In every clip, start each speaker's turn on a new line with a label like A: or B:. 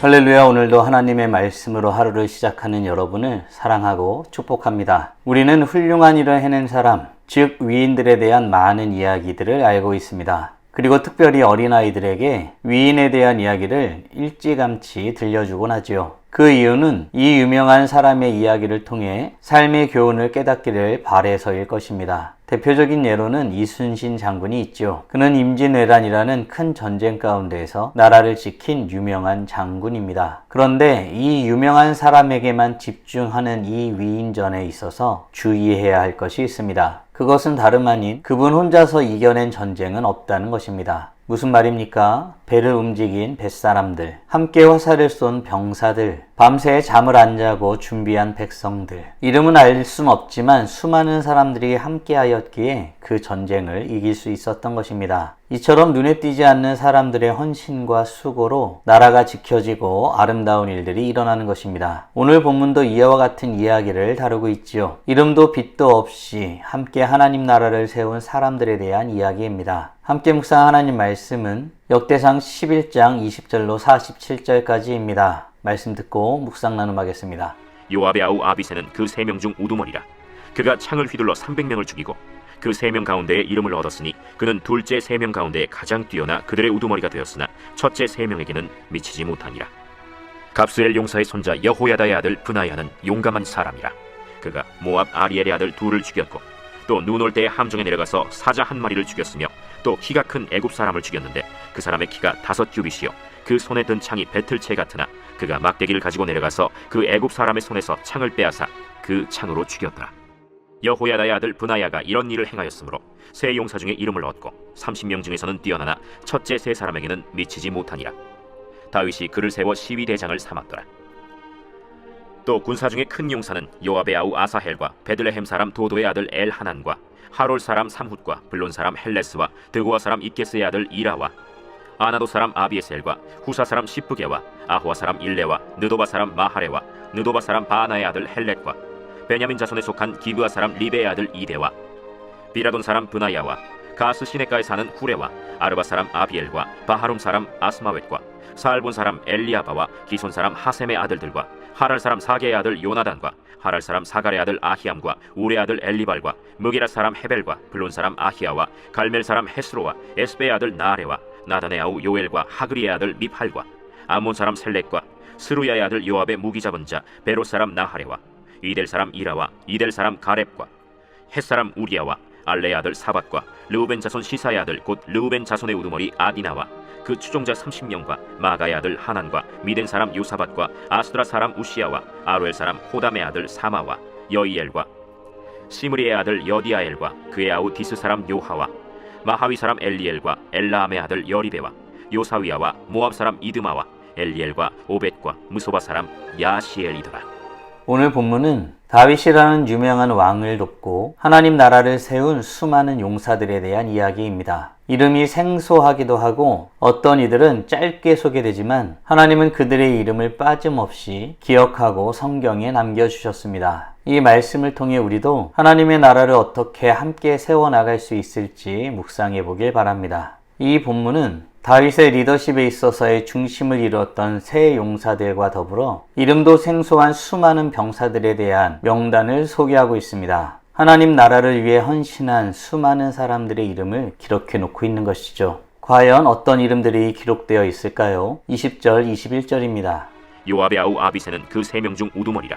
A: 할렐루야 오늘도 하나님의 말씀으로 하루를 시작하는 여러분을 사랑하고 축복합니다. 우리는 훌륭한 일을 해낸 사람, 즉 위인들에 대한 많은 이야기들을 알고 있습니다. 그리고 특별히 어린아이들에게 위인에 대한 이야기를 일찌감치 들려주곤 하지요. 그 이유는 이 유명한 사람의 이야기를 통해 삶의 교훈을 깨닫기를 바래서일 것입니다. 대표적인 예로는 이순신 장군이 있죠. 그는 임진왜란이라는 큰 전쟁 가운데에서 나라를 지킨 유명한 장군입니다. 그런데 이 유명한 사람에게만 집중하는 이 위인전에 있어서 주의해야 할 것이 있습니다. 그것은 다름 아닌 그분 혼자서 이겨낸 전쟁은 없다는 것입니다. 무슨 말입니까? 배를 움직인 뱃사람들, 함께 화살을 쏜 병사들, 밤새 잠을 안 자고 준비한 백성들. 이름은 알 순 없지만 수많은 사람들이 함께하였기에 그 전쟁을 이길 수 있었던 것입니다. 이처럼 눈에 띄지 않는 사람들의 헌신과 수고로 나라가 지켜지고 아름다운 일들이 일어나는 것입니다. 오늘 본문도 이와 같은 이야기를 다루고 있지요. 이름도 빛도 없이 함께 하나님 나라를 세운 사람들에 대한 이야기입니다. 함께 묵상 하나님 말씀은 역대상 11장 20절로 47절까지입니다. 말씀 듣고 묵상 나눔하겠습니다.
B: 요압의 아우 아비세는 그 세 명 중 우두머리라. 그가 창을 휘둘러 300명을 죽이고 그 세 명 가운데에 이름을 얻었으니 그는 둘째 세 명 가운데 가장 뛰어나 그들의 우두머리가 되었으나 첫째 세 명에게는 미치지 못하니라. 갑수엘 용사의 손자 여호야다의 아들 브나야는 용감한 사람이라. 그가 모압 아리엘의 아들 둘을 죽였고 또 눈 올 때에 함정에 내려가서 사자 한 마리를 죽였으며 또 키가 큰 애굽 사람을 죽였는데 그 사람의 키가 다섯 규빗이요 그 손에 든 창이 배틀채 같으나 그가 막대기를 가지고 내려가서 그 애굽 사람의 손에서 창을 빼앗아 그 창으로 죽였더라. 여호야다의 아들 브나야가 이런 일을 행하였으므로 세 용사 중에 이름을 얻고 30명 중에서는 뛰어나나 첫째 세 사람에게는 미치지 못하니라. 다윗이 그를 세워 시위 대장을 삼았더라. 또 군사 중에 큰 용사는 요압의 아우 아사헬과 베들레헴 사람 도도의 아들 엘 하난과 하롤 사람 삼훗과 블론 사람 헬레스와 드고아 사람 이케스의 아들 이라와 아나도 사람 아비에셀과 후사 사람 시프게와 아호아 사람 일레와 느도바 사람 마하레와 느도바 사람 바나의 아들 헬렛과 베냐민 자손에 속한 기브아 사람 리베의 아들 이데와 비라돈 사람 브나야와 가스 시네가에 사는 후레와 아르바 사람 아비엘과 바하룸 사람 아스마웻과 사알본 사람 엘리아바와 기손 사람 하셈의 아들들과 하랄 사람 사게의 아들 요나단과 하랄 사람 사갈의 아들 아히암과 우레 아들 엘리발과 무기라 사람 헤벨과 블론 사람 아히야와 갈멜 사람 헤스로와 에스베의 아들 나아레와 나단의 아우 요엘과 하그리의 아들 미팔과 아몬 사람 셀렉과 스루야의 아들 요압의 무기 잡은 자 베로 사람 나하레와 이델 사람 이라와 이델 사람 가렙과 헷 사람 우리야와 알레의 아들 사밧과 르우벤 자손 시사의 아들 곧 르우벤 자손의 우두머리 아디나와 그 추종자 30명과 마가의 아들 하난과 미덴 사람 요사밧과 아스드라 사람 우시야와 아로엘 사람 호담의 아들 사마와 여이엘과 시므리의 아들 여디아엘과 그의 아우 디스 사람 요하와 마하위 사람 엘리엘과 엘라암의 아들 여리베와 요사위아와 모압 사람 이드마와 엘리엘과 오벳과 무소바 사람 야시엘이더라.
A: 오늘 본문은 다윗이라는 유명한 왕을 돕고 하나님 나라를 세운 수많은 용사들에 대한 이야기입니다. 이름이 생소하기도 하고 어떤 이들은 짧게 소개되지만 하나님은 그들의 이름을 빠짐없이 기억하고 성경에 남겨주셨습니다. 이 말씀을 통해 우리도 하나님의 나라를 어떻게 함께 세워나갈 수 있을지 묵상해 보길 바랍니다. 이 본문은 다윗의 리더십에 있어서의 중심을 이루었던 새 용사들과 더불어 이름도 생소한 수많은 병사들에 대한 명단을 소개하고 있습니다. 하나님 나라를 위해 헌신한 수많은 사람들의 이름을 기록해 놓고 있는 것이죠. 과연 어떤 이름들이 기록되어 있을까요? 20절, 21절입니다.
B: 요압의 아우 아비세는 그 세 명 중 우두머리라.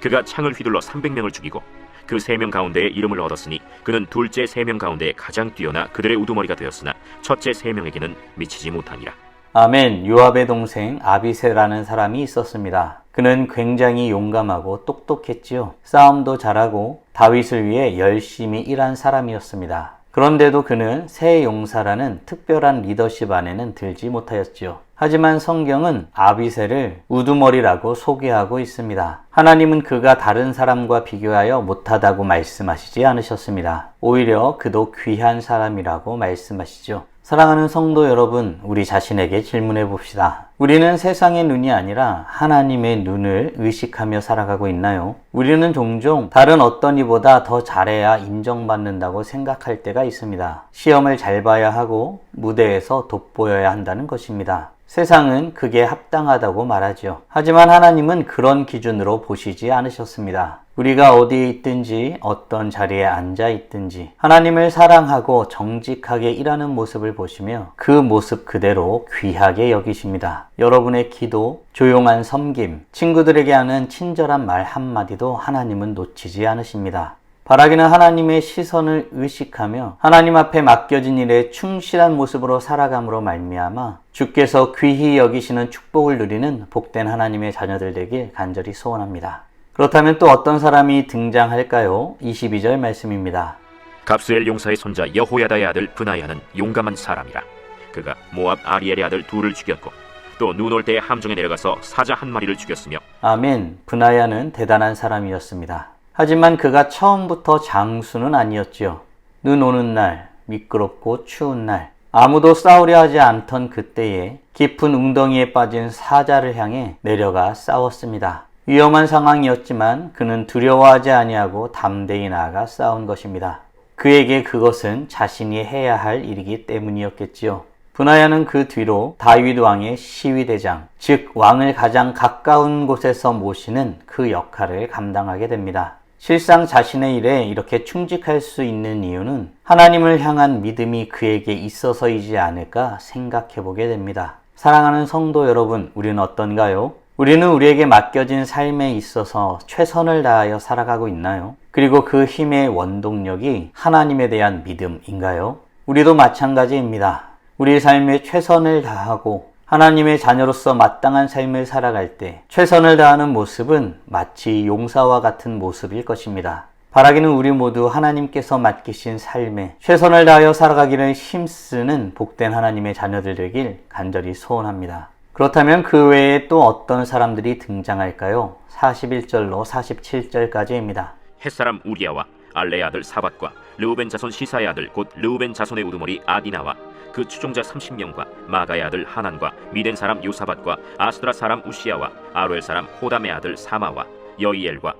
B: 그가 창을 휘둘러 300명을 죽이고 그 세 명 가운데에 이름을 얻었으니 그는 둘째 세 명 가운데 가장 뛰어나 그들의 우두머리가 되었으나 첫째 세 명에게는 미치지 못하니라.
A: 아멘. 요압의 동생 아비세라는 사람이 있었습니다. 그는 굉장히 용감하고 똑똑했지요. 싸움도 잘하고 다윗을 위해 열심히 일한 사람이었습니다. 그런데도 그는 새 용사라는 특별한 리더십 안에는 들지 못하였지요. 하지만 성경은 아비세를 우두머리라고 소개하고 있습니다. 하나님은 그가 다른 사람과 비교하여 못하다고 말씀하시지 않으셨습니다. 오히려 그도 귀한 사람이라고 말씀하시죠. 사랑하는 성도 여러분, 우리 자신에게 질문해 봅시다. 우리는 세상의 눈이 아니라 하나님의 눈을 의식하며 살아가고 있나요? 우리는 종종 다른 어떤 이보다 더 잘해야 인정받는다고 생각할 때가 있습니다. 시험을 잘 봐야 하고 무대에서 돋보여야 한다는 것입니다. 세상은 그게 합당하다고 말하죠. 하지만 하나님은 그런 기준으로 보시지 않으셨습니다. 우리가 어디에 있든지 어떤 자리에 앉아 있든지 하나님을 사랑하고 정직하게 일하는 모습을 보시며 그 모습 그대로 귀하게 여기십니다. 여러분의 기도, 조용한 섬김, 친구들에게 하는 친절한 말 한마디도 하나님은 놓치지 않으십니다. 바라기는 하나님의 시선을 의식하며 하나님 앞에 맡겨진 일에 충실한 모습으로 살아감으로 말미암아 주께서 귀히 여기시는 축복을 누리는 복된 하나님의 자녀들 되길 간절히 소원합니다. 그렇다면 또 어떤 사람이 등장할까요? 22절 말씀입니다.
B: 갑스엘 용사의 손자 여호야다의 아들 브나야는 용감한 사람이라. 그가 모압 아리엘의 아들 둘을 죽였고 또 눈 올 때에 함정에 내려가서 사자 한 마리를 죽였으며
A: 아멘. 분하야는 대단한 사람이었습니다. 하지만 그가 처음부터 장수는 아니었지요. 눈 오는 날, 미끄럽고 추운 날, 아무도 싸우려 하지 않던 그때에 깊은 웅덩이에 빠진 사자를 향해 내려가 싸웠습니다. 위험한 상황이었지만 그는 두려워하지 아니하고 담대히 나아가 싸운 것입니다. 그에게 그것은 자신이 해야 할 일이기 때문이었겠지요. 분하야는 그 뒤로 다윗 왕의 시위대장, 즉 왕을 가장 가까운 곳에서 모시는 그 역할을 감당하게 됩니다. 실상 자신의 일에 이렇게 충직할 수 있는 이유는 하나님을 향한 믿음이 그에게 있어서이지 않을까 생각해 보게 됩니다. 사랑하는 성도 여러분, 우리는 어떤가요? 우리는 우리에게 맡겨진 삶에 있어서 최선을 다하여 살아가고 있나요? 그리고 그 힘의 원동력이 하나님에 대한 믿음인가요? 우리도 마찬가지입니다. 우리의 삶에 최선을 다하고 하나님의 자녀로서 마땅한 삶을 살아갈 때 최선을 다하는 모습은 마치 용사와 같은 모습일 것입니다. 바라기는 우리 모두 하나님께서 맡기신 삶에 최선을 다하여 살아가기를 힘쓰는 복된 하나님의 자녀들 되길 간절히 소원합니다. 그렇다면 그 외에 또 어떤 사람들이 등장할까요? 41절로 47절까지입니다.
B: 햇사람 우리아와 알레의 아들 사밧과 르우벤 자손 시사의 아들 곧 르우벤 자손의 우두머리 아디나와 그 추종자 30명과 마가의 아들 하난과 미덴 사람 요사밧과 아스드라 사람 우시아와 아로엘 사람 호담의 아들 사마와 여이엘과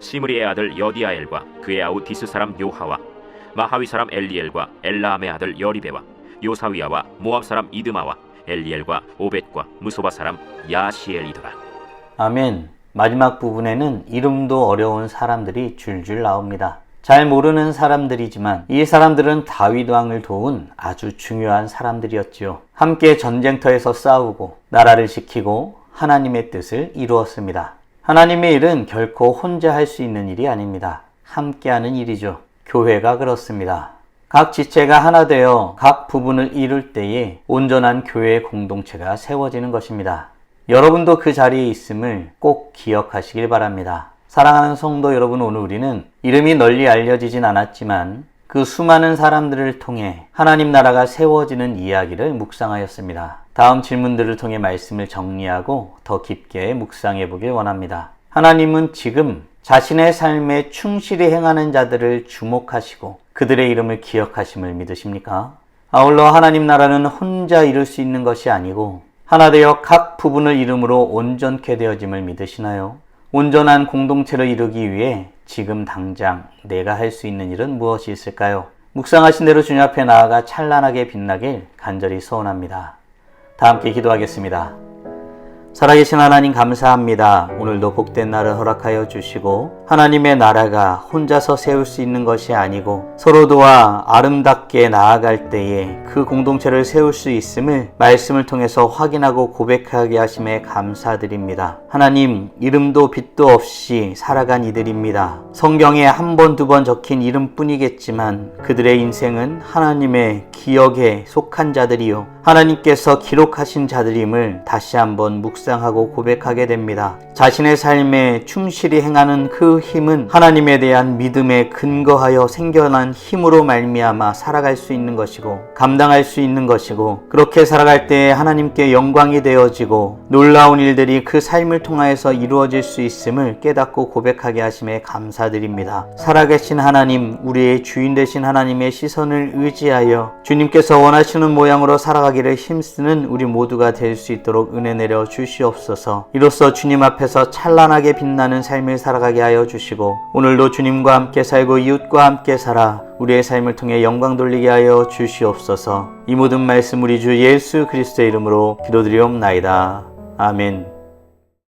B: 시므리의 아들 여디아엘과 그의 아우 디스 사람 요하와 마하위 사람 엘리엘과 엘라암의 아들 여리베와 요사위아와 모압 사람 이드마와 엘리엘과 오벳과 무소바 사람 야시엘이더라
A: 아멘. 마지막 부분에는 이름도 어려운 사람들이 줄줄 나옵니다. 잘 모르는 사람들이지만 이 사람들은 다윗 왕을 도운 아주 중요한 사람들이었지요. 함께 전쟁터에서 싸우고 나라를 지키고 하나님의 뜻을 이루었습니다. 하나님의 일은 결코 혼자 할 수 있는 일이 아닙니다. 함께하는 일이죠. 교회가 그렇습니다. 각 지체가 하나 되어 각 부분을 이룰 때에 온전한 교회 공동체가 세워지는 것입니다. 여러분도 그 자리에 있음을 꼭 기억하시길 바랍니다. 사랑하는 성도 여러분, 오늘 우리는 이름이 널리 알려지진 않았지만 그 수많은 사람들을 통해 하나님 나라가 세워지는 이야기를 묵상하였습니다. 다음 질문들을 통해 말씀을 정리하고 더 깊게 묵상해 보길 원합니다. 하나님은 지금 자신의 삶에 충실히 행하는 자들을 주목하시고 그들의 이름을 기억하심을 믿으십니까? 아울러 하나님 나라는 혼자 이룰 수 있는 것이 아니고 하나 되어 각 부분을 이름으로 온전케 되어짐을 믿으시나요? 온전한 공동체를 이루기 위해 지금 당장 내가 할 수 있는 일은 무엇이 있을까요? 묵상하신 대로 주님 앞에 나아가 찬란하게 빛나길 간절히 소원합니다. 다 함께 기도하겠습니다. 살아계신 하나님 감사합니다. 오늘도 복된 날을 허락하여 주시고 하나님의 나라가 혼자서 세울 수 있는 것이 아니고 서로 도와 아름답게 나아갈 때에 그 공동체를 세울 수 있음을 말씀을 통해서 확인하고 고백하게 하심에 감사드립니다. 하나님 이름도 빛도 없이 살아간 이들입니다. 성경에 한 번 두번 적힌 이름뿐이겠지만 그들의 인생은 하나님의 기억에 속한 자들이요 하나님께서 기록하신 자들임을 다시 한번 묵상하고 고백하게 됩니다. 자신의 삶에 충실히 행하는 그 힘은 하나님에 대한 믿음에 근거하여 생겨난 힘으로 말미암아 살아갈 수 있는 것이고 감당할 수 있는 것이고 그렇게 살아갈 때에 하나님께 영광이 되어지고 놀라운 일들이 그 삶을 통하여서 이루어질 수 있음을 깨닫고 고백하게 하심에 감사드립니다. 살아계신 하나님, 우리의 주인 되신 하나님의 시선을 의지하여 주님께서 원하시는 모양으로 살아가 기를 힘쓰는 우리 모두가 될 수 있도록 은혜 내려 주시옵소서. 이로써 주님 앞에서 찬란하게 빛나는 삶을 살아가게 하여 주시고 오늘도 주님과 함께 살고 이웃과 함께 살아 우리의 삶을 통해 영광 돌리게 하여 주시옵소서. 이 모든 말씀 우리 주 예수 그리스도의 이름으로 기도드리옵나이다. 아멘.